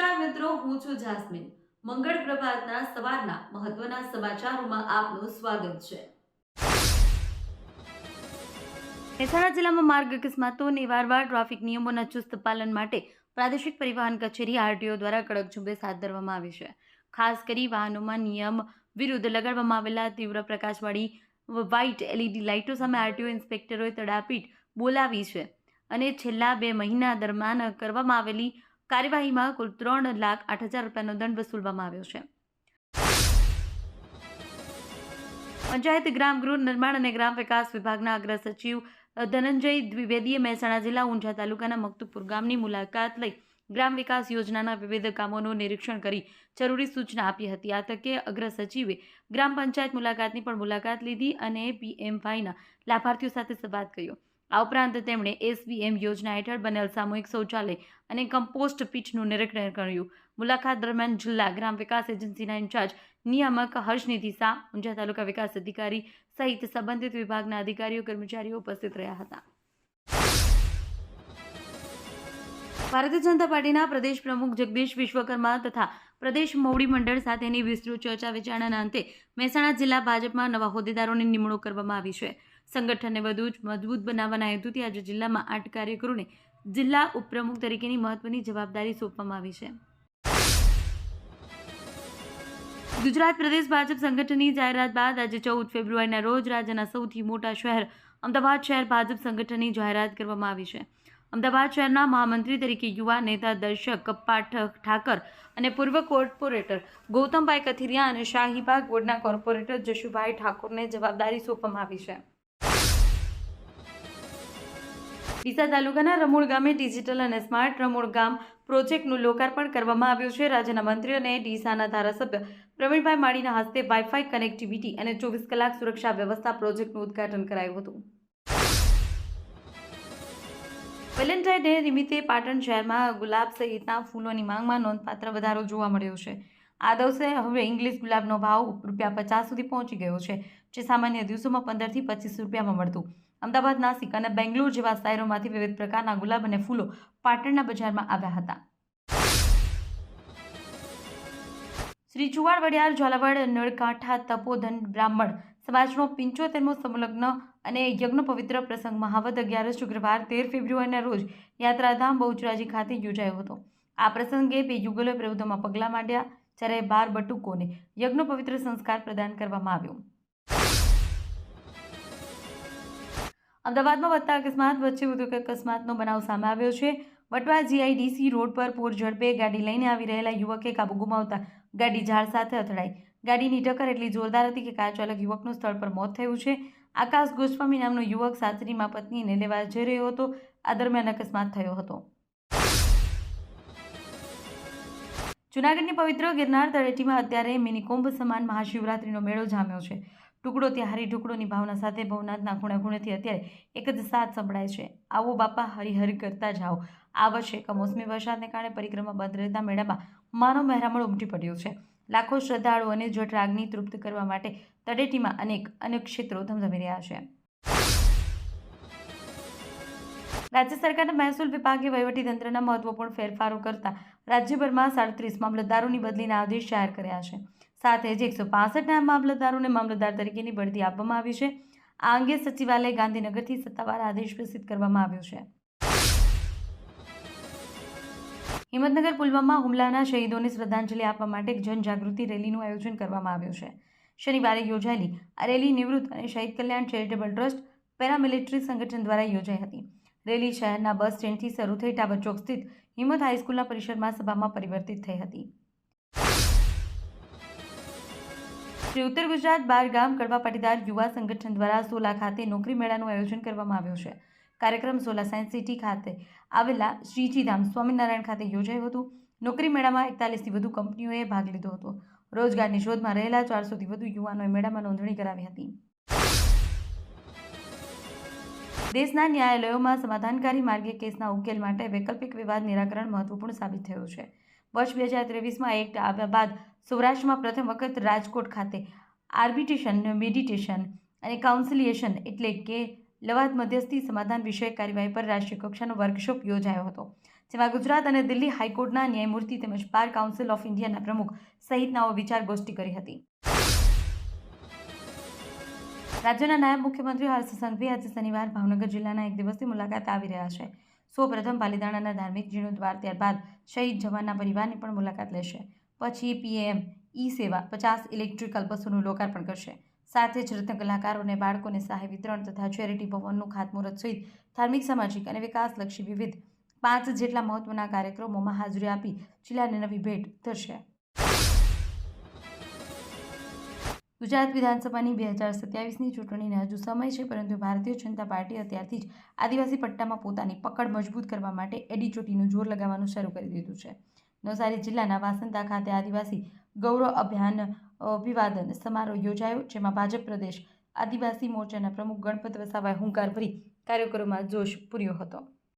નમસ્કાર મિત્રો, હું છું જાસ્મીન. મંગળ પ્રભાતના સવારના મહત્વના સમાચારોમાં આપનું સ્વાગત છે. મહેસાણા જિલ્લામાં માર્ગ અકસ્માતોને વારવાર ટ્રાફિક નિયમોના ચુસ્ત પાલન માટે પ્રાદેશિક પરિવહન કચેરી આરટીઓ દ્વારા કડક ઝુંબેશ હાથ ધરવામાં આવી છે. ખાસ કરી વાહનોમાં નિયમ વિરુદ્ધ લગાડવામાં આવેલા તીવ્ર પ્રકાશવાળી વ્હાઇટ એલઈડી લાઇટો સામે આરટીઓ ઇન્સ્પેક્ટરોએ તડાપીટ બોલાવી છે. અને છેલ્લા બે મહિના દરમિયાન કરવામાં આવેલી કાર્યવાહીમાં કુલ ત્રણ લાખ આઠ હજાર રૂપિયાનો દંડ વસૂલવામાં આવ્યો છે. પંચાયત ગ્રામ ગૃહ નિર્માણ અને ગ્રામ વિકાસ વિભાગના અગ્ર સચિવ ધનંજય દ્વિવેદીએ મહેસાણા જિલ્લા ઊંઝા તાલુકાના મકતુપુર ગામની મુલાકાત લઈ ગ્રામ વિકાસ યોજનાના વિવિધ કામોનું નિરીક્ષણ કરી જરૂરી સૂચના આપી હતી. આ તકે અગ્ર સચિવે ગ્રામ પંચાયત મુલાકાતની પણ મુલાકાત લીધી અને પીએમવાયના લાભાર્થીઓ સાથે સંવાદ કર્યો. આ ઉપરાંત તેમણે એસવીએમ યોજના હેઠળ બનેલ સામૂહિક શૌચાલય અને કમ્પોસ્ટ પીઠનું નિરીક્ષણ કર્યું. મુલાકાત દરમિયાન જિલ્લા ગ્રામ વિકાસ એજન્સીના ઇન્ચાર્જ નિયામક હર્ષનિધિ શાહ, ઊંઝા તાલુકા વિકાસ અધિકારી સહિત સંબંધિત વિભાગના અધિકારીઓ, કર્મચારીઓ ઉપસ્થિત રહ્યા હતા. ભારતીય જનતા પાર્ટીના પ્રદેશ પ્રમુખ જગદીશ વિશ્વકર્મા તથા પ્રદેશ મોવડી મંડળ સાથેની વિસ્તૃત ચર્ચા વિચારણાના અંતે મહેસાણા જિલ્લા ભાજપમાં નવા હોદ્દેદારોની નિમણૂક કરવામાં આવી છે. સંગઠનને વધુ જ મજબૂત બનાવવાના હેતુથી આજે જિલ્લામાં આઠ કાર્યકરોને જિલ્લા ઉપપ્રમુખ તરીકેની મહત્વની જવાબદારી સોંપવામાં આવી છે. ગુજરાત પ્રદેશ ભાજપ સંગઠનની જાહેરાત બાદ આજે ચૌદ ફેબ્રુઆરીના રોજ રાજ્યના સૌથી મોટા શહેર અમદાવાદ શહેર ભાજપ સંગઠનની જાહેરાત કરવામાં આવી છે. અમદાવાદ શહેરના મહામંત્રી તરીકે યુવા નેતા દર્શક પાઠક ઠાકર અને પૂર્વ કોર્પોરેટર ગૌતમભાઈ કથિરિયા અને શાહીબાગ બોર્ડના કોર્પોરેટર જશુભાઈ ઠાકોરને જવાબદારી સોંપવામાં આવી છે. ડીસા તાલુકાના રમૂળ ગામે ડિજિટલ અને સ્માર્ટ રમૂળ ગામ પ્રોજેક્ટનું લોકાર્પણ કરવામાં આવ્યું છે. રાજ્યના મંત્રી અને ડીસાના ધારાસભ્ય પ્રવીણભાઈ માળીના હસ્તે વાઇફાઈ કનેક્ટિવિટી અને ચોવીસ કલાક સુરક્ષા વ્યવસ્થા પ્રોજેક્ટનું ઉદ્ઘાટન કરાયું હતું. વેલેન્ટાઇન ડે નિમિત્તે પાટણ શહેરમાં ગુલાબ સહિતના ફૂલોની માંગમાં નોંધપાત્ર વધારો જોવા મળ્યો છે. આ દિવસે હવે ઇંગ્લિશ ગુલાબનો ભાવ રૂપિયા પચાસ સુધી પહોંચી ગયો છે, જે સામાન્ય દિવસોમાં પંદરથી પચીસ રૂપિયામાં મળતું. અમદાવાદ નાસિક અને બેંગ્લોર જેવા શહેરોમાંથી વિવિધ પ્રકારના ગુલાબ અને ફૂલો પાટણના બજારમાં આવ્યા હતા. શ્રી ચુવાડ વડિયાર, ઝાલાવાડ, નળકાંઠા, તપોધન, બ્રાહ્મણ સમાજનો પિંચોતેરમો સમલગ્ન અને યજ્ઞ પવિત્ર પ્રસંગ મહાવત અગિયારસ શુક્રવાર તેર ફેબ્રુઆરીના રોજ યાત્રાધામ બહુચરાજી ખાતે યોજાયો હતો. આ પ્રસંગે બે યુગલોએ પ્રવૃત્તિમાં પગલાં માંડ્યા, જ્યારે બાર બટુકોને યજ્ઞ પવિત્ર સંસ્કાર પ્રદાન કરવામાં આવ્યો. અમદાવાદમાં વધતા અકસ્માત વચ્ચે વધુ અકસ્માતનો બનાવ સામે આવ્યો છે. વટવા જીઆઈડીસી રોડ પર પૂર ઝડપે ગાડી લઈને આવી રહેલા યુવકે કાબુ ગુમાવતા ગાડી ઝાડ સાથે અથડાઈ. ગાડીની ટક્કર એટલી જોરદાર હતી કે કાર ચાલક યુવકનું સ્થળ પર મોત થયું છે. આકાશ ગોસ્વામી નામનો યુવક સાસરીમાં પત્નીને લેવા જઈ રહ્યો હતો. આ દરમિયાન અકસ્માત થયો હતો. જૂનાગઢની પવિત્ર ગિરનાર તળેટીમાં અત્યારે મિની કુંભ સમાન મહાશિવરાત્રિનો મેળો જામ્યો છે. ટુકડો ત્યાં હરી ટુકડોની ભાવના સાથે ભવનાથના ખૂણે ખૂણેથી અત્યારે એક જ સાથ સંભળાય છે. આવો બાપા, હરિહર કરતા જાઓ. આ વર્ષે કમોસમી વરસાદને કારણે પરિક્રમા બંધ રહેતા મેળામાં માનવ મહેરામણ ઉમટી પડ્યો છે. લાખો શ્રદ્ધાળુઓને જઠરાગની તૃપ્ત કરવા માટે તળેટીમાં અનેક અનેક ક્ષેત્રો ધમધમી રહ્યા છે. રાજ્ય સરકારના મહેસૂલ વિભાગે વહીવટીતંત્રના મહત્વપૂર્ણ ફેરફારો કરતા રાજ્યભરમાં સાડત્રીસ મામલતદારોની બદલીના આદેશ જાહેર કર્યા છે. સાથે જ એકસો પાસઠના મામલતદારોને મામલતદાર તરીકેની બઢતી આપવામાં આવી છે. આ અંગે સચિવાલય ગાંધીનગરથી સત્તાવાર આદેશ પ્રસિદ્ધ કરવામાં આવ્યો છે. હિંમતનગર પુલવામા હુમલાના શહીદોને શ્રદ્ધાંજલિ આપવા માટે એક જનજાગૃતિ રેલીનું આયોજન કરવામાં આવ્યું છે. શનિવારે યોજાયેલી આ રેલી નિવૃત્ત અને શહીદ કલ્યાણ ચેરિટેબલ ટ્રસ્ટ પેરામિલિટરી સંગઠન દ્વારા યોજાઈ હતી. રેલી શહેરના બસ સ્ટેન્ડથી શરૂ થઈ ટાવર ચોક સ્થિત હિંમત હાઈસ્કૂલના પરિસરમાં સભામાં પરિવર્તિત થઈ હતી. શ્રી ઉત્તર ગુજરાત બારગામ કડવા પાટીદાર યુવા સંગઠન દ્વારા સોલા ખાતે નોકરી મેળાનું આયોજન કરવામાં આવ્યું છે. કાર્યક્રમ સોલા સાયન્સ સિટી ખાતે આવેલા શ્રીજીધામ સ્વામિનારાયણ ખાતે યોજાયું હતું. નોકરી મેળામાં એકતાલીસથી વધુ કંપનીઓએ ભાગ લીધો હતો. રોજગારની શોધમાં રહેલા ચારસોથી વધુ યુવાનોએ મેળામાં નોંધણી કરાવી હતી. દેશના ન્યાયાલયોમાં સમાધાનકારી માર્ગે કેસના ઉકેલ માટે વૈકલ્પિક વિવાદ નિરાકરણ મહત્વપૂર્ણ સાબિત થયું છે. વર્ષ બે હજાર ત્રેવીસમાં એક્ટ આવ્યા બાદ સૌરાષ્ટ્રમાં પ્રથમ વખત રાજકોટ ખાતે આર્બિટ્રેશન મેડિટેશન અને કાઉન્સિલિએશન એટલે કે લવાદ મધ્યસ્થી સમાધાન વિષયક કાર્યવાહી પર રાષ્ટ્રીય કક્ષાનો વર્કશોપ યોજાયો હતો. જેમાં ગુજરાત અને દિલ્હી હાઈકોર્ટના ન્યાયમૂર્તિ તેમજ બાર કાઉન્સિલ ઓફ ઇન્ડિયાના પ્રમુખ સહિતનાઓ વિચાર ગોષ્ઠી કરી હતી. રાજ્યના નાયબ મુખ્યમંત્રી હર્ષ સંઘવી આજે શનિવાર ભાવનગર જિલ્લાના એક દિવસની મુલાકાત આવી રહ્યા છે. સૌપ્રથમ પાલીતાણાના ધાર્મિક જીર્ણોદ્વાર ત્યારબાદ શહીદ જવાનના પરિવારની પણ મુલાકાત લેશે. પછી પીએમ ઈ સેવા પચાસ ઇલેક્ટ્રિકલ બસોનું લોકાર્પણ કરશે. સાથે જ રત્ન કલાકારોને બાળકોને સહાય વિતરણ તથા ચેરિટી ભવનનું ખાતમુહૂર્ત સહિત ધાર્મિક, સામાજિક અને વિકાસલક્ષી વિવિધ પાંચ જેટલા મહત્વના કાર્યક્રમોમાં હાજરી આપી જિલ્લાને નવી ભેટ ધરશે. ગુજરાત વિધાનસભાની બે હજાર સત્યાવીસની ચૂંટણીને હજુ સમય છે, પરંતુ ભારતીય જનતા પાર્ટી અત્યારથી જ આદિવાસી પટ્ટામાં પોતાની પકડ મજબૂત કરવા માટે એડીચોટીનું જોર લગાવવાનું શરૂ કરી દીધું છે. નવસારી જિલ્લાના વાસંદા ખાતે આદિવાસી ગૌરવ અભિયાન અભિવાદન સમારોહ યોજાયો, જેમાં ભાજપ પ્રદેશ આદિવાસી મોરચાના પ્રમુખ ગણપત વસાવાએ હુંકાર ભરી કાર્યકરોમાં જોશ પૂર્યો હતો.